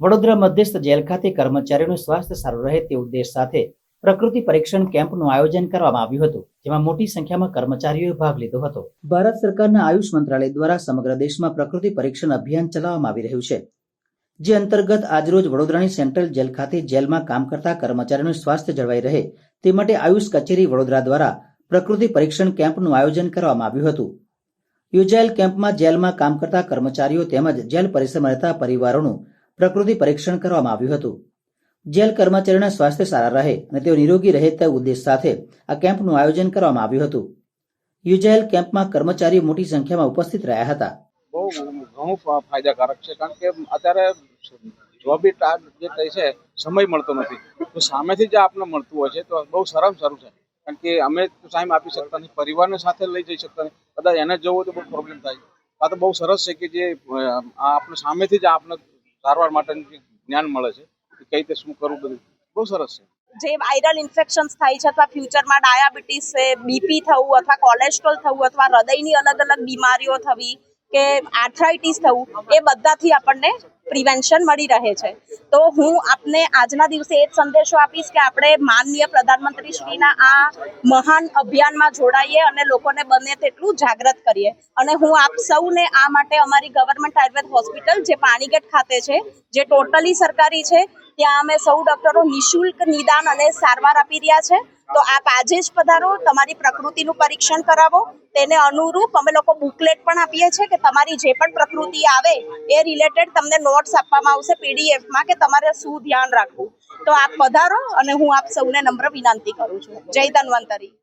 વડોદરા મધ્યસ્થ જેલ ખાતે કર્મચારીઓનું સ્વાસ્થ્ય સારું રહે તે ઉદ્દેશ સાથે પ્રકૃતિ પરીક્ષણ કેમ્પનું આયોજન કરવામાં આવ્યું હતું, જેમાં મોટી સંખ્યામાં કર્મચારીઓએ ભાગ લીધો હતો. ભારત સરકારના આયુષ મંત્રાલય દ્વારા સમગ્ર દેશમાં પ્રકૃતિ પરીક્ષણ અભિયાન ચલાવવામાં આવી રહ્યું છે, જે અંતર્ગત આજરોજ વડોદરાની સેન્ટ્રલ જેલ ખાતે જેલમાં કામ કરતા કર્મચારીઓનું સ્વાસ્થ્ય જળવાઈ રહે તે માટે આયુષ કચેરી વડોદરા દ્વારા પ્રકૃતિ પરીક્ષણ કેમ્પનું આયોજન કરવામાં આવ્યું હતું. યોજાયેલ કેમ્પમાં જેલમાં કામ કરતા કર્મચારીઓ તેમજ જેલ પરિસરમાં રહેતા પરિવારોનું પ્રકૃતિ પરીક્ષણ કરવામાં આવ્યું હતું. જેલ કર્મચારીઓના સ્વાસ્થ્ય સારા રહે અને તેઓ નિરોગી રહે તે ઉદ્દેશ સાથે આ કેમ્પનું આયોજન કરવામાં આવ્યું હતું. યોજાયેલ કેમ્પમાં કર્મચારીઓ મોટી સંખ્યામાં ઉપસ્થિત રહ્યા હતા. બહુ ઘણું ફાયદાકારક છે, કારણ કે અત્યારે જોબી જે થઈ છે, સમય મળતો નથી. તો સામેથી જે આપણને મળતું હોય છે, તો બહુ સારામાં સારું છે. કારણ કે અમે ટાઈમ આપી શકતા નથી, પરિવારને સાથે લઈ જઈ શકતા નથી. કદાચ એને જવું તો બહુ પ્રોબ્લેમ થાય. આ તો બહુ સરસ છે કે જે આપણે સામેથી જ આપણને સારવાર માટેનું જે જ્ઞાન મળે છે કઈ રીતે શું કરવું બધું? બહુ સરસ છે. જે વાયરલ ઇન્ફેક્શન્સ થાય છે અથવા ફ્યુચરમાં ડાયાબિટીસ છે બીપી થવું અથવા કોલેસ્ટ્રોલ થવું અથવા હૃદયની અલગ અલગ બીમારીઓ થવી કે આર્થરાઇટીસ થવું, એ બધાથી આપણને પ્રિવેન્શન મળી રહે છે. તો હું આપને આજના દિવસે એ જ સંદેશો આપીશ કે આપણે માનનીય પ્રધાનમંત્રી શ્રીના આ મહાન અભિયાનમાં જોડાઈએ અને લોકોને બને તેટલું જાગૃત કરીએ. અને હું આપ સૌને આ માટે અમારી ગવર્મેન્ટ આયુર્વેદ હોસ્પિટલ, જે પાણીગેટ ખાતે છે, જે ટોટલી સરકારી છે, ત્યાં અમે સૌ ડોક્ટરો નિઃશુલ્ક નિદાન અને સારવાર આપી રહ્યા છે. તો આપ આજે જ પધારો, તમારી પ્રકૃતિનું પરીક્ષણ કરાવો તેને અનુરૂપ અમે લોકો બુકલેટ પણ આપીએ છીએ કે તમારી જે પણ પ્રકૃતિ આવે એ રિલેટેડ તમને નોટ્સ આપવામાં આવશે પીડીએફમાં કે તમારે શું ધ્યાન રાખવું. તો આપ પધારો અને હું આપ સૌને નમ્ર વિનંતી કરું છું. જય ધન્વંતરી.